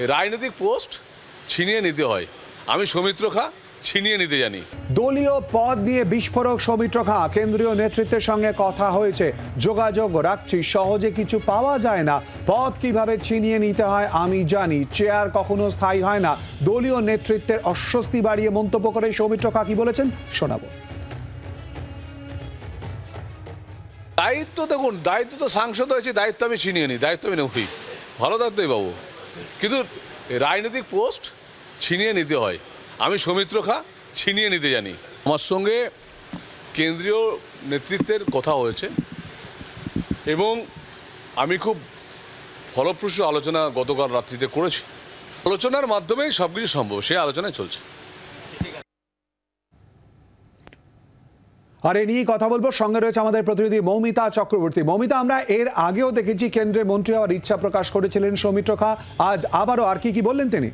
রাজনৈতিক পোস্ট ছিনিয়ে নিতে হয়। আমি সৌমিত্র খা ছিনিয়ে নিতে জানি। দলীয় পদ নিয়ে বিস্ফোরক সৌমিত্র খাঁ কেন্দ্রীয় নেতৃত্বের সঙ্গে কথা হয়েছে। যোগাযোগ রাখছি সহজে কিছু পাওয়া যায় না। পদ কীভাবে ছিনিয়ে নিতে হয় আমি জানি। চেয়ার কখনো স্থায়ী হয় না। দলীয় নেতৃত্বের অস্বস্তি বাড়িয়ে মন্তব্য করে সৌমিত্র খাঁ কি বলেছেন শোনাবো। দায়িত্ব দেখুন দায়িত্ব তো সাংসদ হয়েছে দায়িত্ব আমি ছিনিয়ে নিই দায়িত্ব আমি নেবই। ভালো থাকতেই বাবু। কিন্তু রাজনৈতিক পোস্ট ছিনিয়ে নিতে হয়। আমি সৌমিত্র খা ছিনিয়ে নিতে জানি। আমার সঙ্গে কেন্দ্রীয় নেতৃত্বের কথা হয়েছে এবং আমি খুব ফলপ্রসূ আলোচনা গতকাল রাত্রিতে করেছি। আলোচনার মাধ্যমেই সব কিছু সম্ভব সে আলোচনায় চলছে। আর এ নিয়ে কথা বলব। সঙ্গে রয়েছে আমাদের প্রতিনিধি মৌমিতা চক্রবর্তী। মৌমিতা, আমরা এর আগেও দেখেছি কেন্দ্রে মন্ত্রী হওয়ার ইচ্ছা প্রকাশ করেছিলেন সৌমিত্র খাঁ। আজ আবারও আর কি কি বললেন তিনি?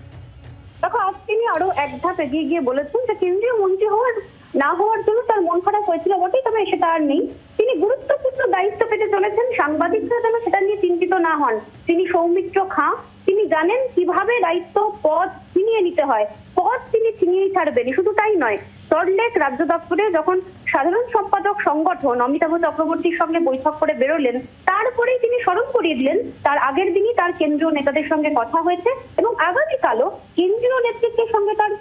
দেখো, আজ তিনি আরও এক ধাপ এগিয়ে গিয়ে বলেছেন যে কেন্দ্রীয় মন্ত্রী হওয়ার, না হওয়ার জন্য তার মন খারাপ হয়েছিল বটেই, তবে সেটা আর নেই। তিনি গুরুত্বপূর্ণ দায়িত্ব পেতে চলেছেন, সাংবাদিকরা যেন সেটা নিয়ে চিন্তিত না হন। তিনি সৌমিত্র খাঁ, তিনি জানেন কীভাবে দায়িত্ব, পদ ছিনিয়ে নিতে হয়। পদ তিনি ছিনিয়েই ছাড়বেন। শুধু তাই নয় সল্টলেক রাজ্য দপ্তরে যখন সাধারণ সম্পাদক সংগঠন অমিতাভ চক্রবর্তীর সঙ্গে বৈঠক করে বেরোলেন, তারপরেই তিনি স্মরণ করিয়ে দিলেন, তার আগের দিনই তার কেন্দ্রীয় নেতাদের সঙ্গে কথা হয়েছে এবং আগামীকালও কেন্দ্রীয় নেতৃত্বের সঙ্গে তার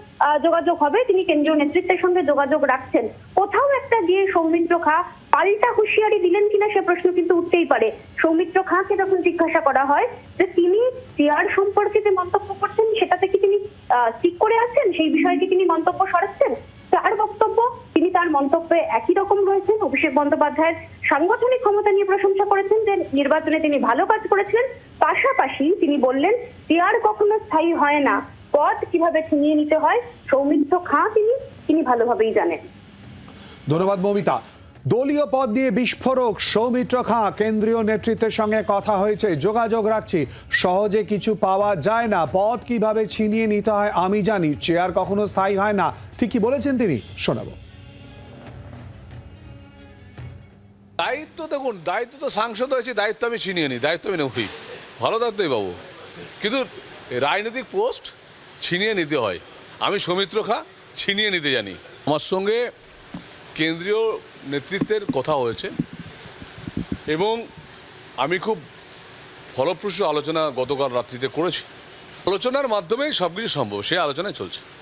যোগাযোগ হবে। তিনি কেন্দ্রীয় নেতৃত্বের সঙ্গে যোগাযোগ রাখছেন। কোথাও একটা গিয়ে সৌমিত্র খা পাল্টা হুঁশিয়ারি দিলেন কিনা সে প্রশ্ন কিন্তু উঠতেই পারে। সৌমিত্র খাঁকে যখন জিজ্ঞাসা করা হয় যে, তিনি চেয়ার সম্পর্কে যে মন্তব্য করছেন ঠিক করে আছেন? সেই বিষয়ে কি তিনি মন্তব্য সরাচ্ছেন তার বক্তব্য, তিনি তার মন্তব্যে একই রকম রয়েছেন। অভিষেক বন্দ্যোপাধ্যায়ের সাংগঠনিক ক্ষমতা নিয়ে প্রশংসা করেছেন যে নির্বাচনে তিনি ভালো কাজ করেছিলেন। পাশাপাশি তিনি বললেন চেয়ার কখনো স্থায়ী হয় না। পদ কীভাবে ছিনিয়ে নিতে হয়? সৌমিত্র খাঁ তিনি তিনি ভালোভাবেই জানেন। ধন্যবাদ, মৌমিতা। দলীয় পদ দিয়ে বিস্ফোরক সৌমিত্র খাঁ, কেন্দ্রীয় নেতৃত্বের সঙ্গে কথা হয়েছে। যোগাযোগ রাখছি। সহজে কিছু পাওয়া যায় না। পদ কীভাবে ছিনিয়ে নিতে হয় আমি জানি। চেয়ার কখনো স্থায়ী হয় না। ঠিকই বলেছেন তিনি। শোনাবো। দায়িত্ব দেখুন, দায়িত্ব তো সাংসদ হয়েছে, দায়িত্ব আমি ছিনিয়ে নিই, দায়িত্ব আমি নেবই। ভালো থাকতেই বাবু কিন্তু রাজনৈতিক পোস্ট ছিনিয়ে নিতে হয়। আমি সৌমিত্র খা, ছিনিয়ে নিতে জানি। আমার সঙ্গে কেন্দ্রীয় নেতৃত্বের কথা হয়েছে। এবং আমি খুব ফলপ্রসূ আলোচনা গতকাল রাত্রিতে করেছি। আলোচনার মাধ্যমেই সব কিছু সম্ভব, সেই আলোচনায় চলছে।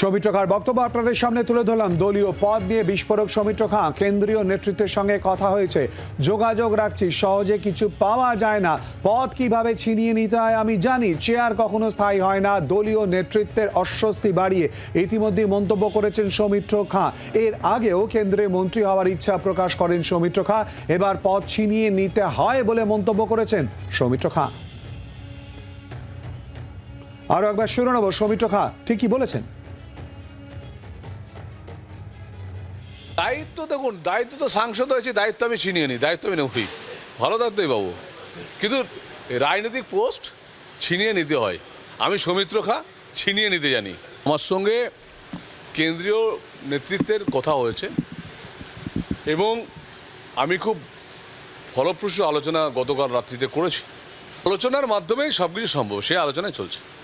সৌমিত্র খাঁর বক্তব্য আপনাদের সামনে তুলে ধরলাম। দলীয় পদ নিয়ে বিস্ফোরক সৌমিত্র খাঁ, কেন্দ্রীয় নেতৃত্বের সঙ্গে কথা হয়েছে। যোগাযোগ রাখছি, সহজে কিছু পাওয়া যায় না। পদ কীভাবে ছিনিয়ে নিতে হয় আমি জানি, চেয়ার কখনো স্থায়ী হয় না, দলীয় নেতৃত্বের অস্বস্তি বাড়িয়ে ইতিমধ্যে মন্তব্য করেছেন সৌমিত্র খাঁ। এর আগেও কেন্দ্রে মন্ত্রী হওয়ার ইচ্ছা প্রকাশ করেন সৌমিত্র খাঁ। এবার পদ ছিনিয়ে নিতে হয় বলে মন্তব্য করেছেন সৌমিত্র খাঁ। আরও একবার শুনে নেব, সৌমিত্র খাঁ ঠিকই বলেছেন? দায়িত্ব দেখুন, দায়িত্ব তো সাংসদ হয়েছে, দায়িত্ব আমি ছিনিয়ে নিই, দায়িত্ব আমি নেবই ভালো থাকতেই বাবু। কিন্তু রাজনৈতিক পোস্ট ছিনিয়ে নিতে হয়। আমি সৌমিত্র খা, ছিনিয়ে নিতে জানি। আমার সঙ্গে কেন্দ্রীয় নেতৃত্বের কথা হয়েছে। এবং আমি খুব ফলপ্রসূ আলোচনা গতকাল রাত্রিতে করেছি। আলোচনার মাধ্যমেই সব কিছু সম্ভব সে আলোচনায় চলছে।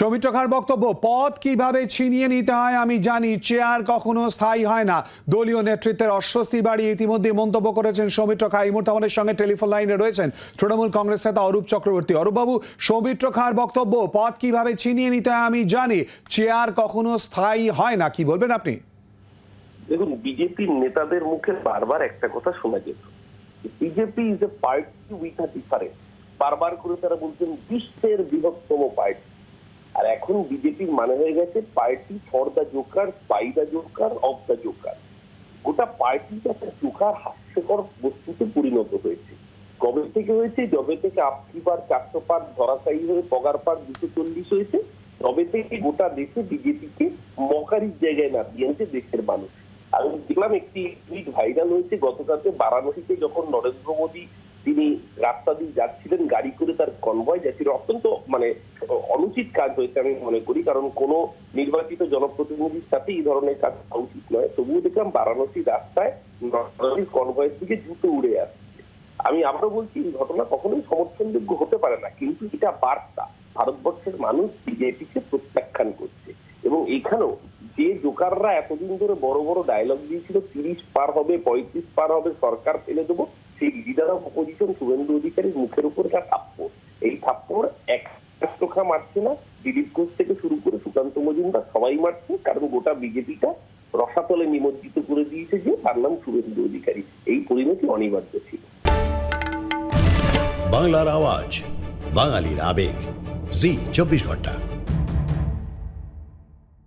সৌমিত্র খাঁর বক্তব্য, পদ কীভাবে ছিনিয়ে নিতে হয় আমি জানি, চেয়ার কখনো স্থায়ী হয় না। দলীয় নেতৃত্বের অস্বস্তি বাড়িয়ে ইতিমধ্যে মন্তব্য করেছেন সৌমিত্র খাঁ। এই মুহূর্তে আমাদের সঙ্গে টেলিফোন লাইনে রয়েছেন তৃণমূল কংগ্রেস নেতা অরূপ চক্রবর্তী। অরূপবাবু, সৌমিত্র খাঁর বক্তব্য, পদ কীভাবে ছিনিয়ে নিতে হয় আমি জানি, চেয়ার কখনো স্থায়ী হয় না। কি বলবেন আপনি? দেখুন, বিজেপির নেতাদের মুখে বারবার একটা কথা শোনা যেত। BJP is a party with a difference বারবার করে তারা বলছেন, বিশ্বের বৃহত্তম পার্টি আর এখন বিজেপির মানে হয়ে গেছে party for the joker, by the joker, of the joker. গোটা পার্টিটা একটা জোকার, হাস্যকর বস্তুতে পরিণত হয়েছে। কবে থেকে হয়েছে? যবে থেকে আপকিবার চারশো পার ধরাশায়ী হয়ে পগার পার দুশো চল্লিশ হয়েছে, তবে থেকে গোটা দেশে বিজেপিকে মকারির জায়গায় না দিয়েছে দেশের মানুষ। আমি দেখলাম একটি টুইট ভাইরাল হয়েছে গতকালকে বারাণসীতে, যখন নরেন্দ্র মোদী তিনি রাস্তা দিয়ে যাচ্ছিলেন কনভয় যাচ্ছিল অত্যন্ত মানে অনুচিত কাজ হয়েছে আমি মনে করি, কারণ কোনো নির্বাচিত জনপ্রতিনিধির সাথে এই ধরনের কাজ করা উচিত নয়। তবুও দেখলাম বারাণসী রাস্তায় কনভয়ের দিকে জুতো উড়ে আসছে। আমি আবারও বলছি, এই ঘটনা কখনোই সমর্থনযোগ্য হতে পারে না, কিন্তু এটা বার্তা। ভারতবর্ষের মানুষ বিজেপিকে প্রত্যাখ্যান করছে। এবং এখানেও যে জোকাররা এতদিন ধরে বড় বড় ডায়লগ দিয়েছিল, তিরিশ পার হবে, পঁয়ত্রিশ পার হবে, সরকার ফেলে দেবো, সেই লিডার অফ অপোজিশন শুভেন্দু অধিকারীর মুখের উপর তার থাপ্পড় এই থাপ্পড় এক চোখা মারছে না। দিলীপ ঘোষ থেকে শুরু করে সুকান্ত মজুমদার সবাই মারছে, কারণ গোটা বিজেপিটা রসাতলে নিমজ্জিত করে দিয়েছে যে তার নাম শুভেন্দু অধিকারী। এই পরিণতি অনিবার্য ছিল। বাংলার আওয়াজ, বাঙালির আবেগ। জি, চব্বিশ ঘণ্টা।